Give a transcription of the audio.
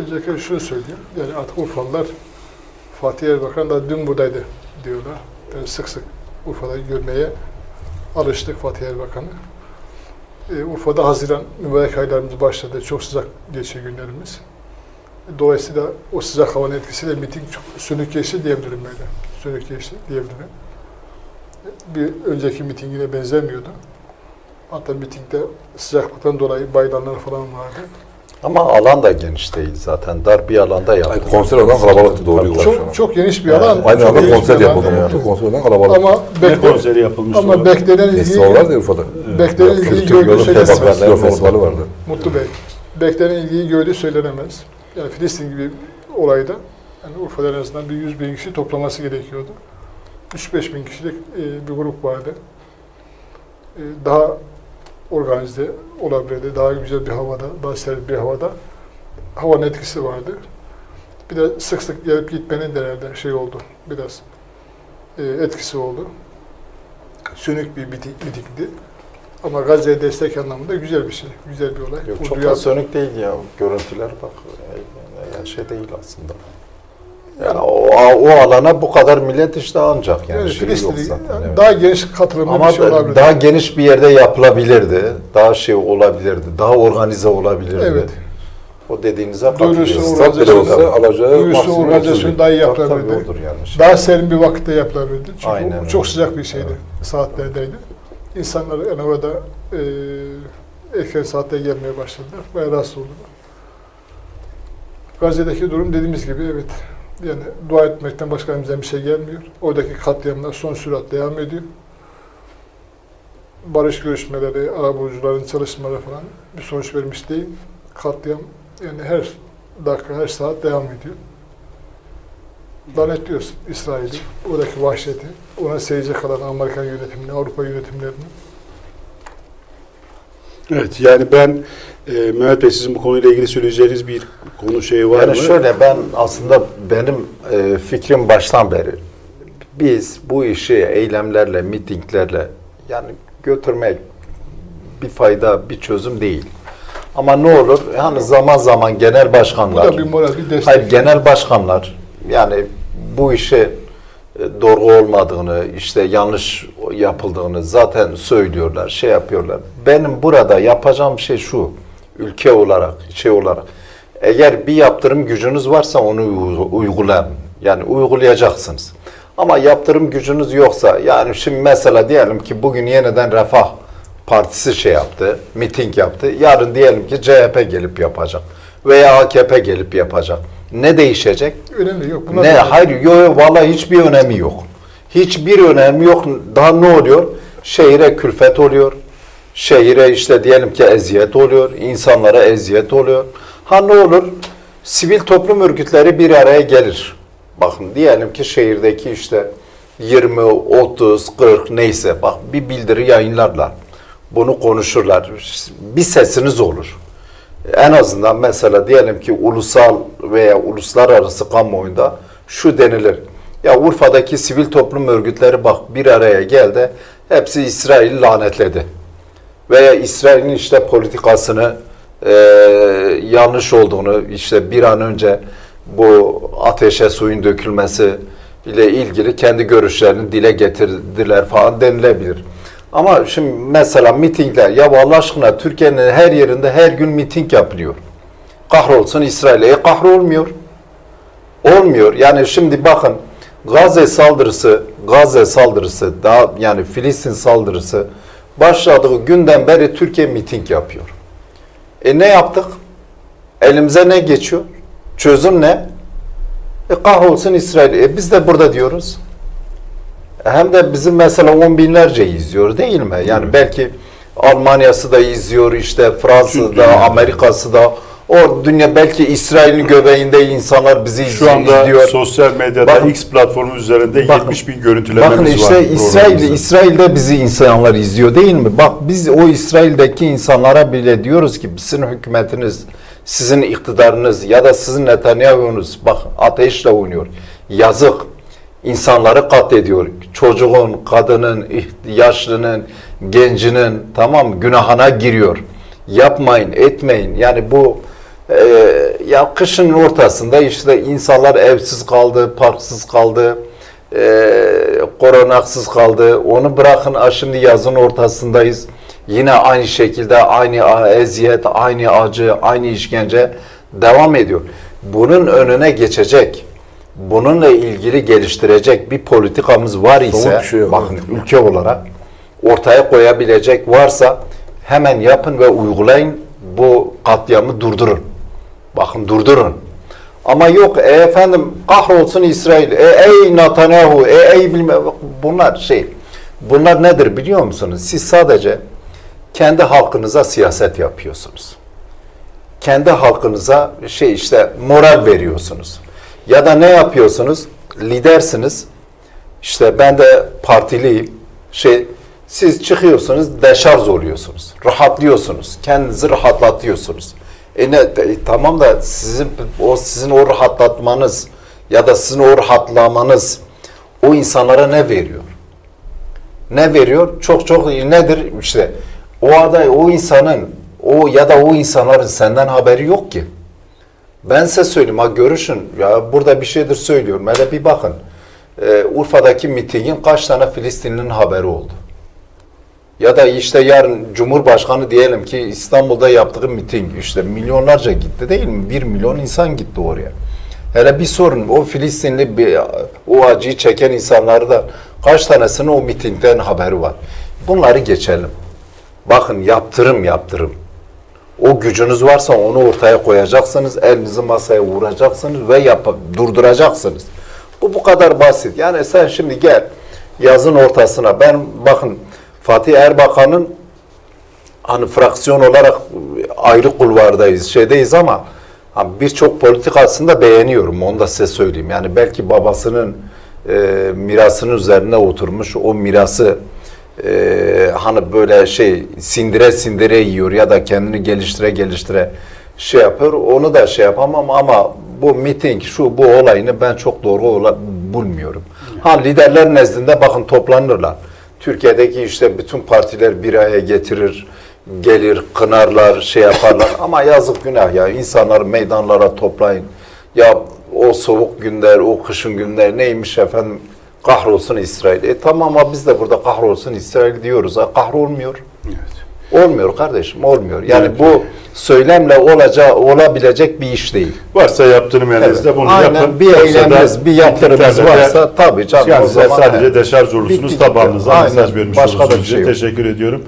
Öncelikle şunu söyleyeyim. Yani artık Urfalılar Fatih Erbakan da dün buradaydı diyorlar. Ben sık sık Urfa'da görmeye alıştık Fatih Erbakan'ı. Ee, Urfa'da Haziran mübarek aylarımız başladı. Çok sıcak geçiyor günlerimiz. Dolayısıyla o sıcak havanın etkisiyle miting çok sönük geçti diyebilirim böyle. Sönük geçti diyebilirim. Bir önceki mitingine benzemiyordu. Hatta mitingde sıcaklıktan dolayı bayramlar falan vardı. Ama alan da geniş değil zaten. Dar bir alanda Yani yaptık. konser olan kalabalıktı doğru Tabii. Çok çok geniş bir alan. Aynı çok anda konser alan. yapıldı. Evet. Konser olan kalabalık. Ama Ne bekle, konseri yapılmıştı ama orada? beklenen ilgiyi, Festival vardı ya Urfa'da. beklenen ilgiyi gördüğü Yolu söylenemez. Vardı. Mutlu Bey. Beklenen ilgiyi gördüğü söylenemez. Yani Filistin gibi olayda yani Urfa'da en azından bir 100 bin kişi toplaması gerekiyordu. 3-5 bin kişilik e, bir grup vardı. E, daha organize olabilirdi. Daha güzel bir havada, daha serin bir havada. Havanın etkisi vardı. Bir de sık sık gelip gitmenin de herhalde şey oldu. Biraz e, etkisi oldu. Sönük bir miting, mitingdi. Ama Gazze'ye destek anlamında güzel bir şey. Güzel bir olay. Yok, çok da sönük değil ya. Görüntüler bak. Yani şey değil aslında. Yani o, o alana bu kadar millet işte ancak yani Yani şey yok Filistin'i zaten. yani evet. daha geniş katılımlı Ama bir şey olabilir. daha geniş bir yerde yapılabilirdi. Daha şey olabilirdi. Daha organize olabilirdi. Evet. O dediğinize bile olsa Organizasyonu- daha iyi yapılabilirdi. yani. Şey. Daha serin bir vakitte yapılabilirdi. Çünkü Aynen çok sıcak bir şeydi. Saatlerdeydi. İnsanlar yani orada e, erken saatte gelmeye başladılar ve rahatsız oldular. Gazze'deki durum dediğimiz gibi evet. Yani dua etmekten başka elimizden bir şey gelmiyor. Oradaki katliamlar son sürat devam ediyor. Barış görüşmeleri, arabulucuların çalışmaları falan bir sonuç vermiş değil. Katliam yani her dakika, her saat devam ediyor. Lanetliyoruz İsrail'i, oradaki vahşeti, ona seyirci kalan Amerikan yönetimini, Avrupa yönetimlerini. Evet yani ben e, Mehmet Bey sizin bu konuyla ilgili söyleyeceğiniz bir konu şeyi var Yani mı? şöyle ben aslında benim e, fikrim baştan beri biz bu işi eylemlerle, mitinglerle yani götürmek bir fayda, bir çözüm değil. Ama ne olur? Yani zaman zaman genel Bu başkanlar da bir moral, bir destek. Hayır genel başkanlar yani bu işe e, doğru olmadığını, işte yanlış yapıldığını zaten söylüyorlar, şey yapıyorlar. Benim burada yapacağım şey şu, ülke olarak, şey olarak. Eğer bir yaptırım gücünüz varsa onu uy- uygulayın. Yani uygulayacaksınız. Ama yaptırım gücünüz yoksa, yani şimdi mesela diyelim ki bugün yeniden Refah Partisi şey yaptı, miting yaptı. Yarın diyelim ki CHP gelip yapacak veya AKP gelip yapacak. Ne değişecek? Önemli yok. Buna ne? Hayır, yok yok vallahi hiçbir önemi yok. Hiçbir önemi yok. Daha ne oluyor? Şehire külfet oluyor. Şehire işte diyelim ki eziyet oluyor. insanlara eziyet oluyor. Ha ne olur? Sivil toplum örgütleri bir araya gelir. Bakın diyelim ki şehirdeki işte 20, 30, 40 neyse bak bir bildiri yayınlarlar. Bunu konuşurlar. Bir sesiniz olur. En azından mesela diyelim ki ulusal veya uluslararası kamuoyunda şu denilir. Ya Urfa'daki sivil toplum örgütleri bak bir araya geldi. Hepsi İsrail'i lanetledi. Veya İsrail'in işte politikasını e, yanlış olduğunu işte bir an önce bu ateşe suyun dökülmesi ile ilgili kendi görüşlerini dile getirdiler falan denilebilir. Ama şimdi mesela mitingler ya Allah aşkına Türkiye'nin her yerinde her gün miting yapılıyor. Kahrolsun İsrail'e e, kahrolmuyor. Olmuyor. Yani şimdi bakın Gazze saldırısı, Gazze saldırısı daha yani Filistin saldırısı başladığı günden beri Türkiye miting yapıyor. E ne yaptık? Elimize ne geçiyor? Çözüm ne? E kahrolsun İsrail. E biz de burada diyoruz. Hem de bizim mesela on binlerce izliyor değil mi? Yani belki Almanya'sı da izliyor, işte Fransa'da, Amerika'sı da. O dünya belki İsrail'in göbeğinde insanlar bizi iz- Şu anda izliyor. sosyal medyada Bakın- X platformu üzerinde Bakın- 70 bin görüntülememiz Bakın var. işte İsrail, programımızda. İsrail'de bizi insanlar izliyor değil mi? Bak biz o İsrail'deki insanlara bile diyoruz ki sizin hükümetiniz, sizin iktidarınız ya da sizin Netanyahu'nuz bak ateşle oynuyor. Yazık. İnsanları katlediyor. Çocuğun, kadının, yaşlının, gencinin tamam günahına giriyor. Yapmayın, etmeyin. Yani bu Ee, ya kışın ortasında işte insanlar evsiz kaldı, parksız kaldı, e, koronasız kaldı. Onu bırakın şimdi yazın ortasındayız. Yine aynı şekilde aynı eziyet, aynı acı, aynı işkence devam ediyor. Bunun önüne geçecek, bununla ilgili geliştirecek bir politikamız var ise, şey bakın ülke olarak ortaya koyabilecek varsa hemen yapın ve uygulayın bu katliamı durdurun. Bakın durdurun. Ama yok e efendim kahrolsun İsrail, e ey Netanyahu, e ey bilmem bunlar şey. Bunlar nedir biliyor musunuz? Siz sadece kendi halkınıza siyaset yapıyorsunuz. Kendi halkınıza şey işte moral veriyorsunuz. Ya da ne yapıyorsunuz? Lidersiniz. İşte ben de partiliyim. Şey siz çıkıyorsunuz, deşarj oluyorsunuz. Rahatlıyorsunuz. Kendinizi rahatlatıyorsunuz. E ne, e, tamam da sizin o sizin o rahatlatmanız ya da sizin o rahatlamanız o insanlara ne veriyor? Ne veriyor? Çok çok nedir? İşte o aday o insanın o ya da o insanların senden haberi yok ki. Ben size söyleyeyim ha görüşün ya burada bir şeydir söylüyorum hele bir bakın. Ee, Urfa'daki mitingin kaç tane Filistinlinin haberi oldu? Ya da işte yarın Cumhurbaşkanı diyelim ki İstanbul'da yaptığı miting işte milyonlarca gitti değil mi? Bir milyon insan gitti oraya. Hele bir sorun o Filistinli bir, o acıyı çeken insanları da kaç tanesinin o mitingden haberi var? Bunları geçelim. Bakın yaptırım yaptırım. O gücünüz varsa onu ortaya koyacaksınız, elinizi masaya vuracaksınız ve yap durduracaksınız. Bu bu kadar basit. Yani sen şimdi gel yazın ortasına. Ben bakın Fatih Erbakan'ın hani fraksiyon olarak ayrı kulvardayız, şeydeyiz ama birçok politikasını da beğeniyorum. Onu da size söyleyeyim. Yani belki babasının e, mirasının üzerine oturmuş o mirası e, hani böyle şey sindire sindire yiyor ya da kendini geliştire geliştire şey yapıyor. Onu da şey yapamam ama bu miting şu bu olayını ben çok doğru bulmuyorum. Ha liderler nezdinde bakın toplanırlar. Türkiye'deki işte bütün partiler bir araya getirir, gelir, kınarlar, şey yaparlar. Ama yazık günah ya. insanları meydanlara toplayın. Ya o soğuk günler, o kışın günler neymiş efendim? Kahrolsun İsrail. E tamam ama biz de burada kahrolsun İsrail diyoruz. Ha, kahrolmuyor. Evet. Olmuyor kardeşim, olmuyor. Yani Evet. bu söylemle olacağı, olabilecek bir iş değil. Varsa yaptırım elinizde Evet. bunu Aynen. yapın. Bir eylemimiz, bir de varsa tabii canım. Yani o zaman sadece evet. deşarj olursunuz, Aynen. mesaj vermiş Başka da bir olursunuz. şey yok. Teşekkür ediyorum.